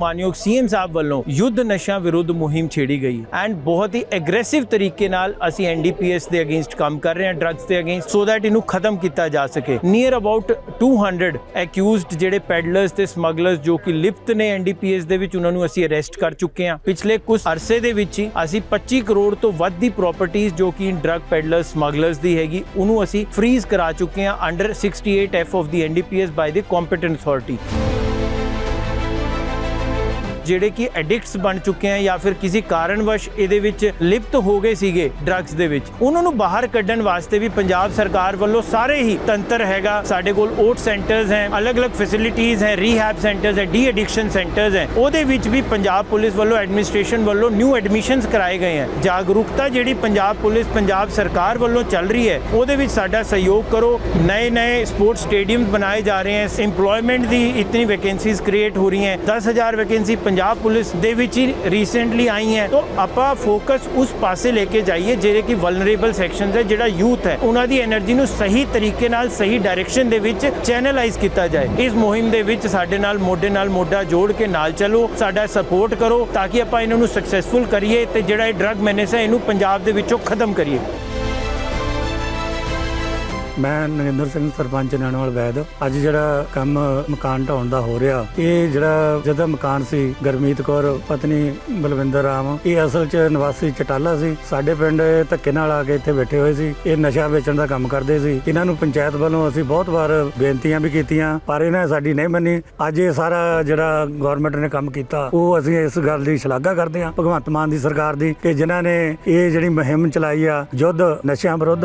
ਮਾਨਯੋਗ ਸੀਐਮ ਸਾਹਿਬ ਵੱਲੋਂ ਯੁੱਧ ਨਸ਼ਾ ਵਿਰੁੱਧ ਮੁਹਿੰਮ ਛੇੜੀ ਗਈ। ਐਂਡ ਬਹੁਤ ਹੀ ਐਗਰੈਸਿਵ ਤਰੀਕੇ ਨਾਲ ਅਸੀਂ ਐਨਡੀਪੀਐਸ ਦੇ ਅਗੇਂਸਟ ਕੰਮ ਕਰ ਰਹੇ ਹਾਂ ਡਰੱਗਸ ਦੇ ਅਗੇਂਸਟ ਸੋ ਦੈਟ ਇਹਨੂੰ ਖਤਮ ਕੀਤਾ ਜਾ ਸਕੇ। ਨੀਅਰ ਅਬਾਊਟ 200 ਐਕਿਊਜ਼ਡ ਜਿਹੜੇ ਪੈਡਲਰਸ ਤੇ ਸਮਗਲਰਸ ਜੋ ਕਿ ਲਿਪਤ ਨੇ ਐਨਡੀਪੀਐਸ ਦੇ ਵਿੱਚ, ਉਹਨਾਂ ਨੂੰ ਅਸੀਂ ਅਰੈਸਟ ਕਰ ਚੁੱਕੇ ਹਾਂ। ਪਿਛਲੇ ਕੁਝ ਅਰਸੇ ਦੇ ਵਿੱਚ ਹੀ ਅਸੀਂ 25 ਕਰੋੜ ਤੋਂ ਵੱਧ ਦੀ ਪ੍ਰਾਪਰਟੀਆਂ ਜੋ ਕਿ ਡਰੱਗ ਪੈਡਲਰਸ ਸਮਗਲਰਸ ਦੀ ਹੈਗੀ, ਉਹਨੂੰ ਅਸੀਂ ਫ੍ਰੀਜ਼ ਕਰਾ ਚੁੱਕੇ ਹਾਂ under 68 F of the NDPS by the competent authority ਜਿਹੜੇ ਕਿ ਐਡਿਕਟਸ ਬਣ ਚੁੱਕੇ ਆ ਜਾਂ ਫਿਰ ਕਿਸੇ ਕਾਰਨਵਸ਼ ਇਹਦੇ ਵਿੱਚ ਲਿਪਤ ਹੋ ਗਏ ਸੀਗੇ ਡਰੱਗਸ ਦੇ ਵਿੱਚ। ਉਹਨਾਂ ਨੂੰ ਬਾਹਰ ਕੱਢਣ ਵਾਸਤੇ ਵੀ ਪੰਜਾਬ ਸਰਕਾਰ ਵੱਲੋਂ ਸਾਰੇ ਹੀ ਤੰਤਰ ਹੈਗਾ। ਸਾਡੇ ਕੋਲ ਓਟ ਸੈਂਟਰਸ ਹੈ, ਅਲੱਗ-ਅਲੱਗ ਫੈਸਿਲਿਟੀਆਂ ਹੈ ਰੀਹੈਬ ਸੈਂਟਰਸ ਹੈ ਡੀ ਐਡਿਕਸ਼ਨ ਸੈਂਟਰਸ ਹੈ। ਉਹਦੇ ਵਿੱਚ ਵੀ ਪੰਜਾਬ ਪੁਲਿਸ ਵੱਲੋਂ ਐਡਮਿਨਿਸਟ੍ਰੇਸ਼ਨ ਵੱਲੋਂ ਨਿਊ ਐਡਮਿਸ਼ਨਸ ਕਰਾਏ ਗਏ ਹੈ। ਜਾਗਰੂਕਤਾ ਜਿਹੜੀ ਪੰਜਾਬ ਪੁਲਿਸ, ਪੰਜਾਬ ਸਰਕਾਰ ਵੱਲੋਂ ਚੱਲ ਰਹੀ ਹੈ, ਉਹਦੇ ਵਿੱਚ ਸਾਡਾ ਸਹਿਯੋਗ ਕਰੋ। ਨਏ-ਨਏ ਸਪੋਰਟਸ ਸਟੇਡੀਅਮ ਬਣਾਏ ਜਾ ਰਹੇ ਹੈ। EMPLOYMENT ਦੀ ਇਤਨੀ ਵੈਕੈਂਸੀਜ਼ ਕ੍ਰੀਏਟ ਹੋ ਰਹੀਆਂ 10000 ਵੈਕੈਂਸੀ ਪੰਜਾਬ ਪੁਲਿਸ ਦੇ ਵਿੱਚ ਹੀ ਰੀਸੈਂਟਲੀ ਆਈ ਹੈ, ਤਾਂ ਆਪਾਂ ਫੋਕਸ ਉਸ ਪਾਸੇ ਲੈ ਕੇ ਜਾਈਏ ਜਿਹੜੇ ਕਿ ਵਲਨਰੇਬਲ ਸੈਕਸ਼ਨਸ ਹੈ, ਜਿਹੜਾ ਯੂਥ ਹੈ, ਉਹਨਾਂ ਦੀ એનર્ਜੀ ਨੂੰ ਸਹੀ ਤਰੀਕੇ ਨਾਲ, ਸਹੀ ਡਾਇਰੈਕਸ਼ਨ ਦੇ ਵਿੱਚ ਚੈਨਲਾਈਜ਼ ਕੀਤਾ ਜਾਏ। ਇਸ ਮੁਹਿੰਮ ਦੇ ਵਿੱਚ ਸਾਡੇ ਨਾਲ ਮੋਢੇ ਨਾਲ ਮੋਢਾ ਜੋੜ ਕੇ ਨਾਲ ਚੱਲੋ, ਸਾਡਾ ਸਪੋਰਟ ਕਰੋ, ਤਾਂ ਕਿ ਆਪਾਂ ਇਹਨਾਂ ਨੂੰ ਸਕਸੈਸਫੁਲ ਕਰੀਏ ਤੇ ਜਿਹੜਾ ਇਹ ਡਰੱਗ ਮੈਨੇਸ ਹੈ, ਇਹਨੂੰ ਪੰਜਾਬ ਦੇ ਵਿੱਚੋਂ ਖਤਮ ਕਰੀਏ। ਮੈਂ ਨਰਿੰਦਰ ਸਿੰਘ ਸਰਪੰਚ ਨੈਣਵਾਲ ਵੈਦ। ਅੱਜ ਜਿਹੜਾ ਕੰਮ ਮਕਾਨ ਢਾਉਣ ਦਾ ਹੋ ਰਿਹਾ, ਇਹ ਜਿਹੜਾ ਜਿਹਦਾ ਮਕਾਨ ਸੀ, ਗਰਮੀਤ ਕੌਰ, ਪਤਨੀ ਬਲਵਿੰਦਰ ਰਾਮ, ਇਹ ਅਸਲ 'ਚ ਨਿਵਾਸੀ ਚਟਾਲਾ ਸੀ। ਸਾਡੇ ਪਿੰਡ ਧੱਕੇ ਨਾਲ ਆ ਕੇ ਇੱਥੇ ਬੈਠੇ ਹੋਏ ਸੀ। ਇਹ ਨਸ਼ਾ ਵੇਚਣ ਦਾ ਕੰਮ ਕਰਦੇ ਸੀ। ਇਹਨਾਂ ਨੂੰ ਪੰਚਾਇਤ ਵੱਲੋਂ ਅਸੀਂ ਬਹੁਤ ਵਾਰ ਬੇਨਤੀਆਂ ਵੀ ਕੀਤੀਆਂ, ਪਰ ਇਹਨਾਂ ਸਾਡੀ ਨਹੀਂ ਮੰਨੀ। ਅੱਜ ਇਹ ਸਾਰਾ ਜਿਹੜਾ ਗਵਰਨਮੈਂਟ ਨੇ ਕੰਮ ਕੀਤਾ, ਉਹ ਅਸੀਂ ਇਸ ਗੱਲ ਦੀ ਸ਼ਲਾਘਾ ਕਰਦੇ ਹਾਂ ਭਗਵੰਤ ਮਾਨ ਦੀ ਸਰਕਾਰ ਦੀ ਕਿ ਜਿਨ੍ਹਾਂ ਨੇ ਇਹ ਜਿਹੜੀ ਮੁਹਿੰਮ ਚਲਾਈ ਆ ਯੁੱਧ ਨਸ਼ਿਆਂ ਵਿਰੁੱਧ